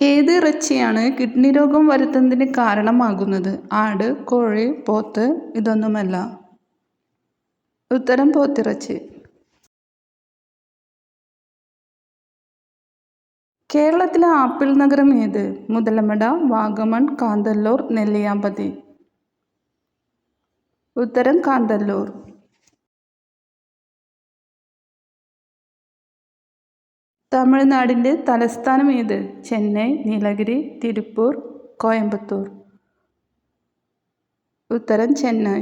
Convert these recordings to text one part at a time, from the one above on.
ഏത് ഇറച്ചിയാണ് കിഡ്നി രോഗം വരുത്തുന്നതിന് കാരണമാകുന്നത്? ആട് കോഴി പോത്ത് ഇതൊന്നുമല്ല. ഉത്തരം പോത്തിറച്ചി. കേരളത്തിലെ ആപ്പിൾ നഗരം ഏത്? മുതലമട വാഗമൺ കാന്തല്ലൂർ നെല്ലിയാമ്പതി. ഉത്തരം കാന്തല്ലൂർ. തമിഴ്നാടിന്റെ തലസ്ഥാനം ഏത് ചെന്നൈ നീലഗിരി തിരുപ്പൂർ കോയമ്പത്തൂർ. ഉത്തരം ചെന്നൈ.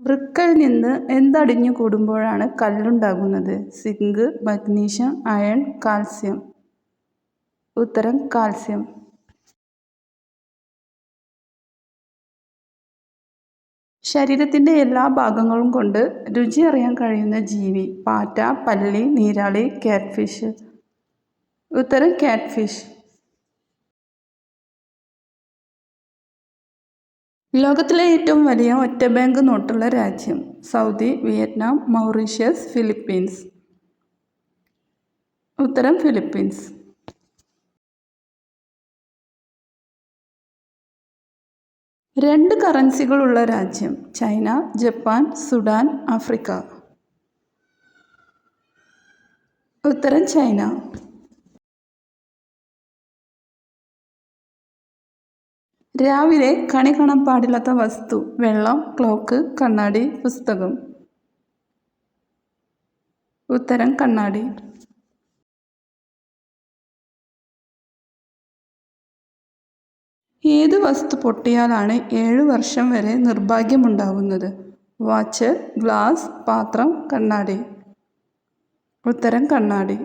വൃക്കയിൽ നിന്ന് എന്തടിഞ്ഞു കൂടുമ്പോഴാണ് കല്ലുണ്ടാകുന്നത്? Zinc magnesium iron calcium. ഉത്തരം കാൽസ്യം. ശരീരത്തിന്റെ എല്ലാ ഭാഗങ്ങളും കൊണ്ട് രുചി അറിയാൻ കഴിയുന്ന ജീവി പാറ്റ പല്ലി നീരാളി കാറ്റ്ഫിഷ് ഉത്തരം കാറ്റ്ഫിഷ് ലോകത്തിലെ ഏറ്റവും വലിയ ഒറ്റ ബാങ്ക് നോട്ടുള്ള രാജ്യം സൗദി വിയറ്റ്നാം മൗറീഷ്യസ് ഫിലിപ്പീൻസ്. ഉത്തരം ഫിലിപ്പീൻസ്. രണ്ട് കറൻസികളുള്ള രാജ്യം ചൈന ജപ്പാൻ സുഡാൻ ആഫ്രിക്ക. ഉത്തരം ചൈന. രാവിലെ കണി കാണാൻ പാടില്ലാത്ത വസ്തു വെള്ളം ക്ലോക്ക് കണ്ണാടി പുസ്തകം. ഉത്തരം കണ്ണാടി. ഏത് വസ്തു പൊട്ടിയാലാണ് ഏഴ് വർഷം വരെ നിർഭാഗ്യമുണ്ടാകുന്നത് വാച്ച് ഗ്ലാസ് പാത്രം കണ്ണാടി. ഉത്തരം കണ്ണാടി.